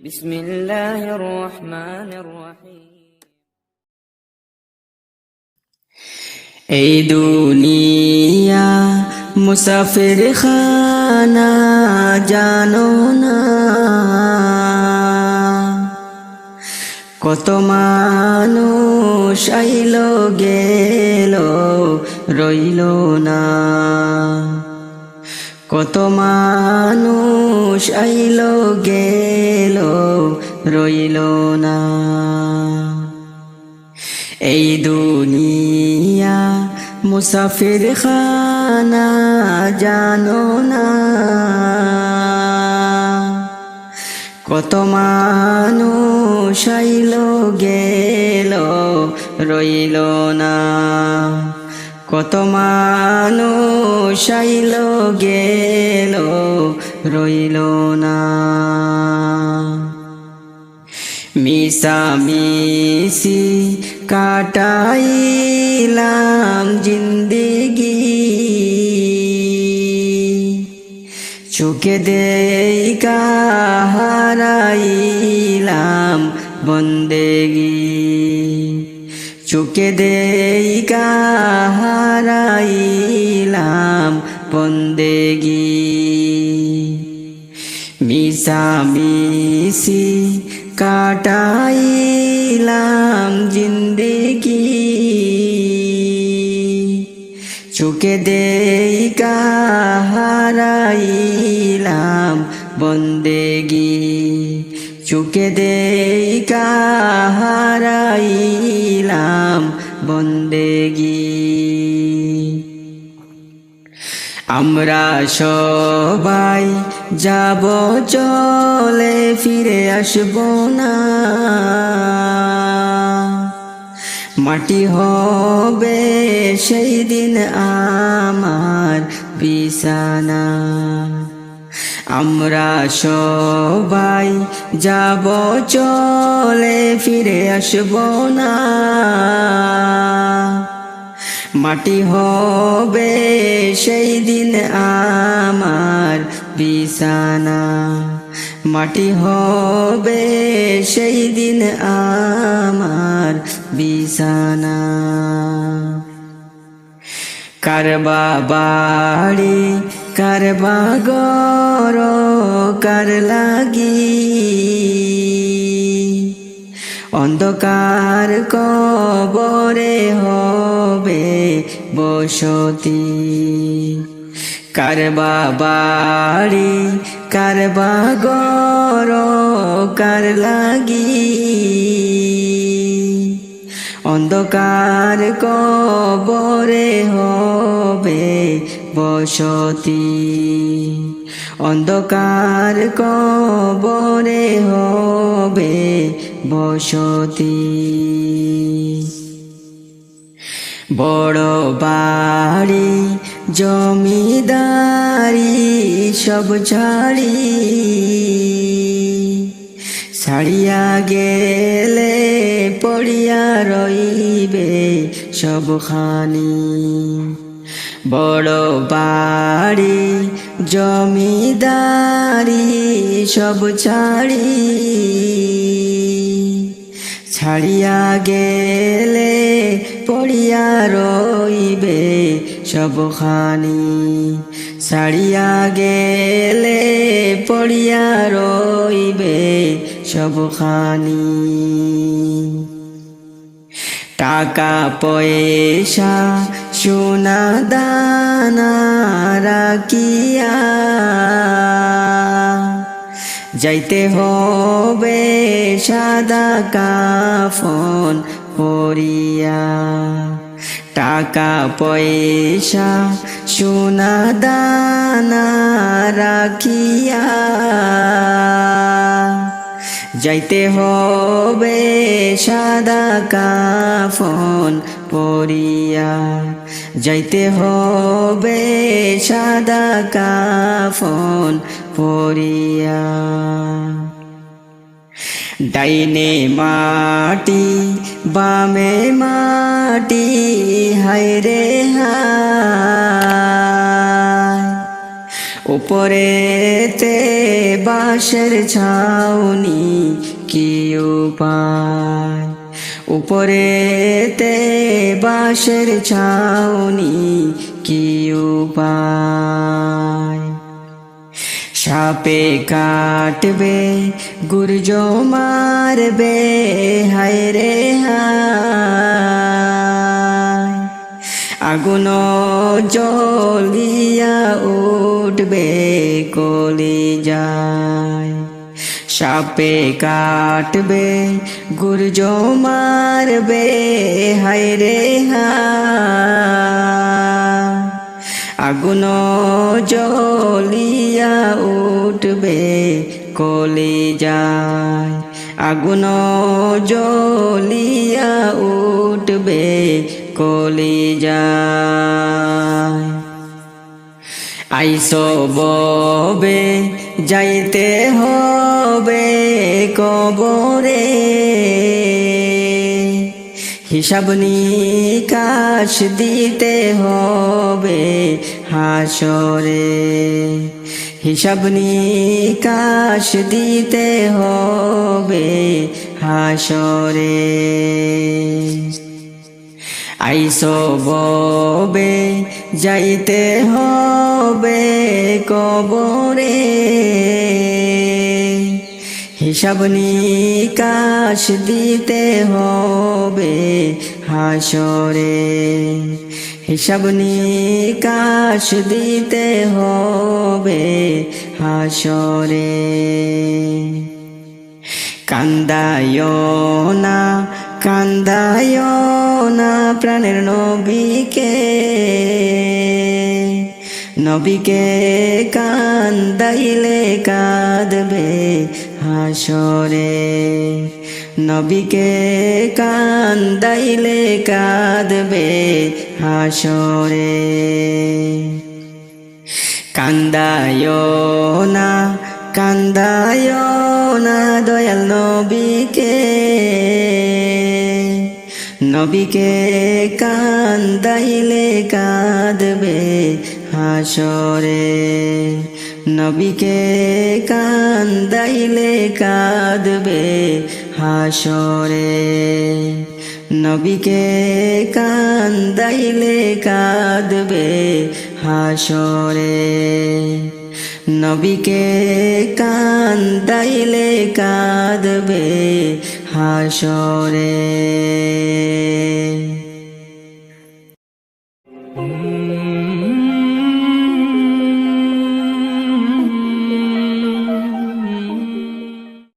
بسم الله الرحمن الرحيم এই দুনিয়া মুসাফির খানা জানো না কত মানুষ আইল গেল রইল না কত মানুষ আইল গেল রইল না। এই দুনিয়া মুসাফির খানা জানো না। কত মানুষ আইল, গেল, রইল না। কত মানুষ আইল, গেল, রইল না। মিশামিশি কাটাইলাম জিন্দিগি। চোখে দেখা হারাইলাম বন্দেগি। চোখে দেখা হারাইলাম বন্দেগি। মিশামিশি কাটাইলাম জিন্দেগি। চোখে দেখা হারাইলাম বন্দেগি। চোখে দেখা হারাইলাম বন্দেগি। আমরা সবাই যাব, চলে ফিরে আসব না। মাটি হবে সেই দিন আমার বিছানা। আমরা সবাই যাব, চলে ফিরে আসব না। মাটি হবে সেই দিন আমার বিছানা। মাটি হবে সেই দিন আমার বিছানা। কারবা বাড়ি কারবা গর কার লাগি অন্ধকার কবরে হবে বসতি। কারবা বাড়ি, কারবা গর কার লাগি। অন্ধকার কবরে হবে বসতি। অন্ধকার কবরে হবে বসতি। বড় বাড়ি, জমিদারি, সব ছাড়ি ছাড়িয়া গেলে পড়িয়া রইবে সব খানি বড় বাড়ি, জমিদারি, সব ছাড়ি ছাড়িয়া গেলে পড়িয়া রইবে সব খানি ছাড়িয়া গেলে পড়িয়া রইবে সব খানি টাকা, পয়সা, সোনা, দানা রাখিয়া যাইতে হবে সাদা কাফন পরিয়া। টাকা, পয়সা, সোনা, দানা রাখিয়া। যাইতে হবে সাদা কাফন পরিয়া। যাইতে হবে সাদা কাফন পরিয়া। ডাইনে মাটি বামে মাটি হায়। রে উপরেতে বাঁশের ছাউনি উপরেতে বাঁশের ছাউনি কি উপায় সাপে কাটবে গুর্জ মারবে হায় রে আগুন জলিয়া উঠবে কলি যায় সাপে কাটবে, গুর্জ মারবে, হায় রে আগুন জলিয়া উঠবে, কলি যায়। আগুন জলিয়া উঠবে, কলি যায়। আইসো ববে যাইতে হবে কবরে। হিসাব নিকাশ দিতে হবে হাসরে। হিসাব নিকাশ দিতে হবে হাসরে। আইসো ববে, যাইতে হবে কবরে। হিসাব নিকাশ দিতে হবে হাসরে। হিসাব নিকাশ দিতে হবে হাসরে। কান্দায় না কান্দায় না প্রাণের নবীকে নবীকে কান্দাইলে কাঁদবে হাসরে, নবীকে কান্দাইলে কাঁদবে হাসরে। কান্দায় না কান্দায় না দয়াল নবীকে নবীকে কান্দাইলে কাঁদবে হাসরে। নবীকে কান্দাইলে কাঁদবে হাসরে। নবীকে কান্দাইলে কাঁদবে হাসরে। নবীকে কান্দাইলে কাঁদবে হাসরে।